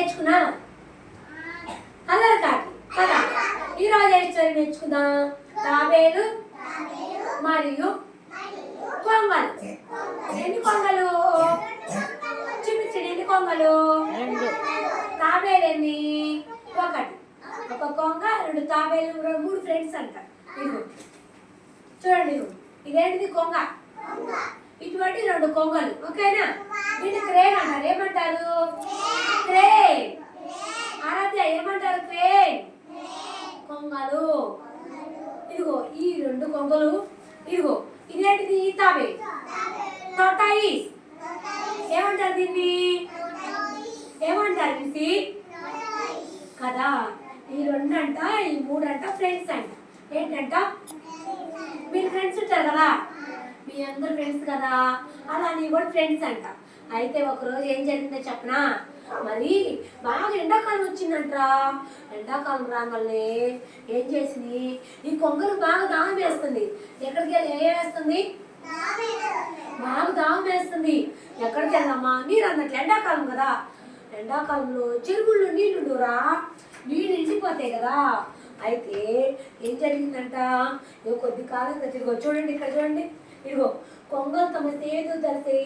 నేర్చుకున్నాం అల్లరి కాకి కదా ఈరోజు ఏ స్టోరీ నేర్చుకుందాం? తాబేలు మరియు కొంగలు. ఎన్ని కొంగలు? చూపించండి ఎన్ని కొంగలు? రెండు. తాబేలు ఎన్ని? ఒకటి. ఒక కొంగ రెండు తాబేలు రెండు మూడు ఫ్రెండ్స్ అంట. ఇదిగో. చూడండి ఇదేంటిది కొంగ? ఇటువంటి రెండు కొంగలు ఓకేనా? దీన్ని క్రేన్ అంటారు. ఏమంటారు? క్రేన్. ఆరాధ్య ఏమంటారు క్రేన్? కొంగలు. ఇదిగో ఈ రెండు కొంగలు ఇదిగో ఇదేంటిది? తాబే. తొట్టాయి. ఏమంటారు దీన్ని? ఏమంటారు ఇది? కదా ఈ రెండు అంట ఈ మూడు అంట ఫ్రెండ్స్ అంట. ఏంటంట? మీరు ఫ్రెండ్స్ ఉంటారు కదా? మీ అందరు ఫ్రెండ్స్ కదా? అలా నీ కూడా ఫ్రెండ్స్ అంట. అయితే ఒకరోజు ఏం జరిగిందో చెప్పనా? మరి బాగా ఎండాకాలం వచ్చిందంట్రా. ఎండాకాలం రాగానే ఏం చేసింది? ఈ కొంగలు బాగా దాహం వేస్తుంది. ఎక్కడికి వెళ్ళి ఏ వేస్తుంది? బాగా దాహం వేస్తుంది. ఎక్కడికి వెళ్దామా? నీరు అన్నట్లు ఎండాకాలం కదా. ఎండాకాలంలో చెరువుల్లో నీళ్ళుండురా నీళ్ళు ఎండిపోతాయి కదా. అయితే ఏం జరిగిందంట? ఇదిగో కొద్ది కాలం ఇదిగో చూడండి ఇక్కడ చూడండి. ఇదిగో కొంగలు తమ సేదు తెలిసి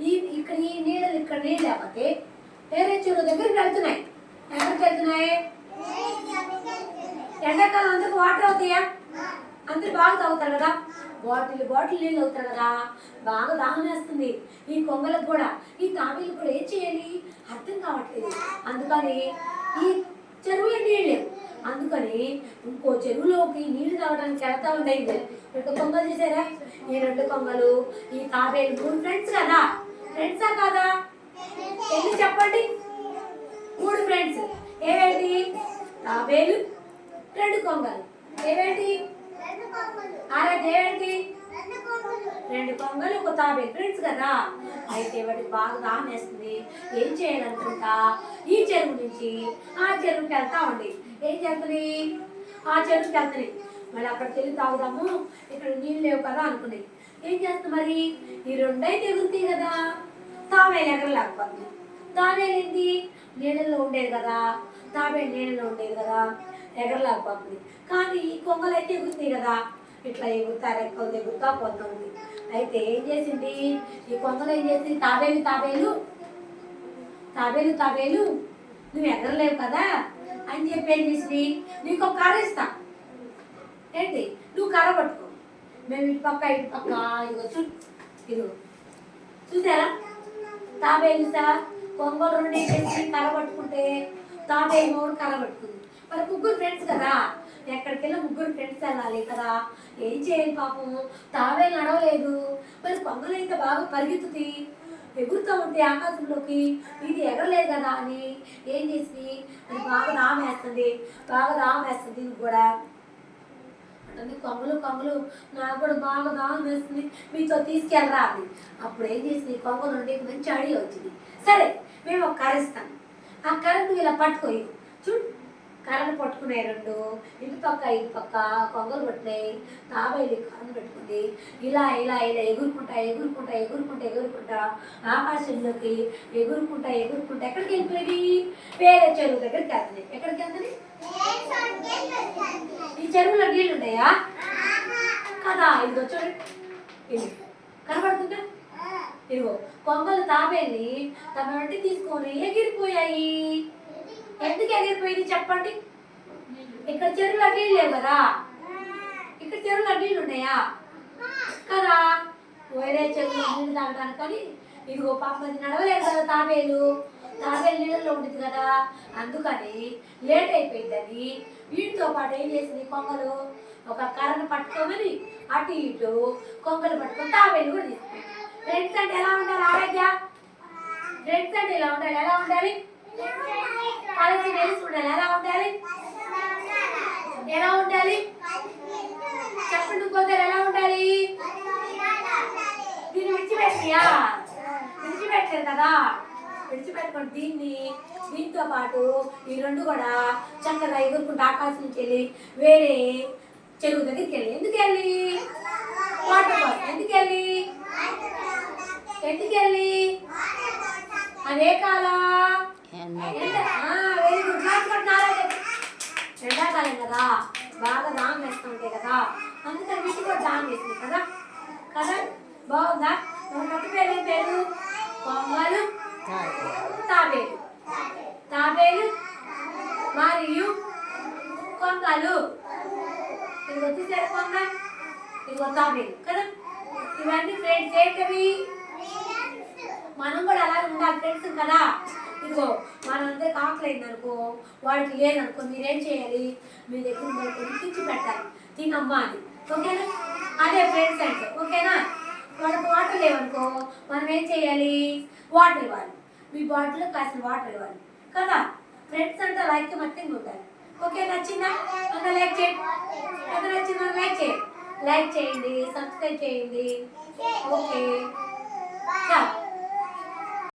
ఈ ఇక్కడ ఈ నీళ్ళు ఇక్కడ నీళ్ళు లేకపోతే వేరే చెరువు దగ్గరికి వెళ్తున్నాయి. ఎక్కడికి వెళ్తున్నాయి? ఎండాకాలం అందరికి వాటర్ అవుతాయా? అందరు బాగా తాగుతారు కదా. బాటిల్ బాటిల్ నీళ్ళు అవుతారు కదా. బాగా దాహం వేస్తుంది. ఈ కొంగలకు కూడా ఈ తాబేలు కూడా ఏం చేయాలి? అర్థం కావట్లేదు. అందుకని ఈ చెరువులో నీళ్ళు అందుకని ఇంకో చెరువులోకి నీళ్ళు తాగడానికి వెళ్తా ఉండేది రెండు కొంగలు చూసారా? ఈ రెండు కొంగలు ఈ తాబేలు మూడు ఫ్రెండ్స్ కదా? ఫ్రెండ్సా కాదా? ఎన్ని చెప్పండి? మూడు ఫ్రెండ్స్ ఏవేంటి? తాబేలు రెండు కొంగలు. ఏవేంటి? ఆరాధ్య ఏవేంటి? రెండు కొంగలు ఒక తాబే ఫ్రెండ్స్ కదా. అయితే వాటికి బాగా దాహం ఏం చేయాలనుకుంటా? ఈ చెరువు నుంచి ఆ చెరువుకి వెళ్తా ఉంది ఏం చేస్తుంది? ఆ చెరువుకి వెళ్తుంది. మళ్ళీ అక్కడికి వెళ్ళి తాగుదాము. ఇక్కడ నీళ్ళు లేవు కదా అనుకున్నాయి ఏం చేస్తుంది మరి? ఈ రెండైతే ఎగురుతాయి కదా. తాబేలు ఎగరలేకపోతుంది. తాబేలు ఏంటి? నీళ్ళల్లో ఉండేది కదా. తాబే నీళ్ళలో ఉండేది కదా. ఎగరలేకపోతుంది. కానీ ఈ కొంగలు అయితే ఎగురుతాయి కదా. ఇట్లా ఎగురుతా రెక్కలు ఎగురుతా పోతుంది. అయితే ఏం చేసింది? ఈ కొంతలో ఏం చేసింది? తాబేలు తాబేలు తాబేలు తాబేలు నువ్వు ఎగరలేవు కదా? అని చెప్పి ఏం చేసింది? నీకు ఒక కర్ర ఇస్తా. ఏంటి? నువ్వు కర్ర పట్టుకో. మేము ఇటు పక్క ఇటు పక్క ఇదిగో చూ ఇదిగో. చూసారా? తాబేలు సార్ కొంగలు రెండు చేసి కర్ర పట్టుకుంటే తాబేలు మూడు కర్ర పట్టుకుంది. మరి ముగ్గురు ఫ్రెండ్స్ కదా? ఎక్కడికెళ్ళి ముగ్గురు ఫ్రెండ్స్ వెళ్ళాలి కదా? ఏం చేయాలి పాపం? తావే నడవలేదు. మరి కొంగలు అయితే బాగా పరిగెత్తుతుంది ఎగురుతూ ఉంటే ఆకాశంలోకి ఇది ఎగరలేదు కదా అని. ఏం చేసి? అది బాగా రామేస్తుంది బాగా రామేస్తుంది ఇది కూడా. అంటే కొంగలు కొంగలు నాకు కూడా బాగా దాహం వేస్తుంది మీతో తీసుకెళ్ళరా అని అప్పుడు ఏం చేసింది? కొంగ నుండి మంచి అడిగి వచ్చింది. సరే మేము ఒక కర్ర ఆ కర్ర ఇలా పట్టుకోయి చూడు. కర్రను పట్టుకున్నాయి రెండు ఇటు పక్క ఇటు పక్క కొంగలు పట్టినాయి తాబేలు కర్రను పెట్టుకుంది. ఇలా ఇలా ఇలా ఎగురుకుంటా ఎగురుకుంటా ఎగురుకుంటా ఎగురుకుంటా ఆకాశంలోకి ఎగురుకుంటా ఎగురుకుంటా. ఎక్కడికి వెళ్ళిపోయింది? వేరే చెరువు దగ్గరికి వెళ్తుంది. ఎక్కడికి వెళ్తుంది? ఈ చెరువులో నీళ్ళు ఉంటాయా కదా ఇది చూడండి ఇది కనబడుతుందా? ఇదిగో. కొంగలు తాబేల్ని తమ వెంట తీసుకొని ఎగిరిపోయాయి. ఎందుకు ఎగిరిపోయింది చెప్పండి? ఇక్కడ చెరువులో నీళ్ళు లేవు కదా. ఇక్కడ చెరువులో నీళ్ళు ఉన్నాయా? కదా. వేరే చెరువులో నీళ్ళు తాగడానికి కానీ ఇదిగో పాప అది నడవలేదు కదా తాబేలు. తాబేలు నీళ్ళలో ఉంటుంది కదా. అందుకని లేట్ అయిపోయిందని వీటితో పాటు ఏం చేసింది కొంగలు? ఒక కర్రను పట్టుకోమని అటు ఇటు కొంగలు పట్టుకొని తాబేలు కూడా తీసుకుంది ఫ్రెండ్స్ అంటే ఎలా ఉండాలి ఆరోగ్య? ఫ్రెండ్స్ అంటే ఎలా ఉండాలి? ఎలా ఉండాలి? కలిసి మెలిసి ఉండాలి ఎలా ఉండాలి? ఎలా ఉండాలి? చెప్పండి కొందరు ఎలా ఉండాలి? దీన్ని విడిచిపెట్టియా విడిచిపెట్టారు కదా. విడిచిపెట్టుకోండి దీన్ని దీంతో పాటు ఈ రెండు కూడా చక్కగా ఎగురుకుంటూ ఆకాశం నుంచి వెళ్ళి వేరే చెరువు దగ్గరికి వెళ్ళి ఎందుకు వెళ్ళి? వాటర్ కోసం ఎందుకు వెళ్ళి? ఎందుకు వెళ్ళి? అదే కాలా ఎండాకాలం కదా బాగా జామ్ వేస్తుంటాయి కదా అందుకని వీటి కూడా జామ్ వేసింది కదా? కదా? బాగుందా? మన కట్టు పేరు ఏం పేరు? బొమ్మలు తాబేలు. తాబేలు. మరియు కొంగలు. ఇది వచ్చేసరి కొంగ? ఇది తాబేలు కదా? ఇవన్నీ ఫ్రెండ్స్ ఏంటవి మనం కూడా అలా ఉండాలి ఫ్రెండ్స్ కదా? ఇదిగో మనందరికి ఆకలి అనుకో వాడికి లేదనుకో మీరేం చేయాలి? మీ దగ్గర ఉన్న కొన్ని తెచ్చి పెట్టాలి. తినమ్మా అని. ఓకేనా? అదే ఫ్రెండ్స్ అంటే ఓకేనా? వాడికి వాటర్ లేవనుకో మనం ఏం చేయాలి? వాటర్ ఇవ్వాలి. మీ బాటిల్లో కాసిన వాటర్ ఇవ్వాలి. కదా? ఫ్రెండ్స్ అంటే లైక్ మత్తంగా ఉండాలి. ఓకే నచ్చిందా? అన్న లైక్ చేయండి ఎంత నచ్చిందా? లైక్ చేయండి లైక్ చేయండి సబ్స్క్రైబ్ చేయండి. ఓకే.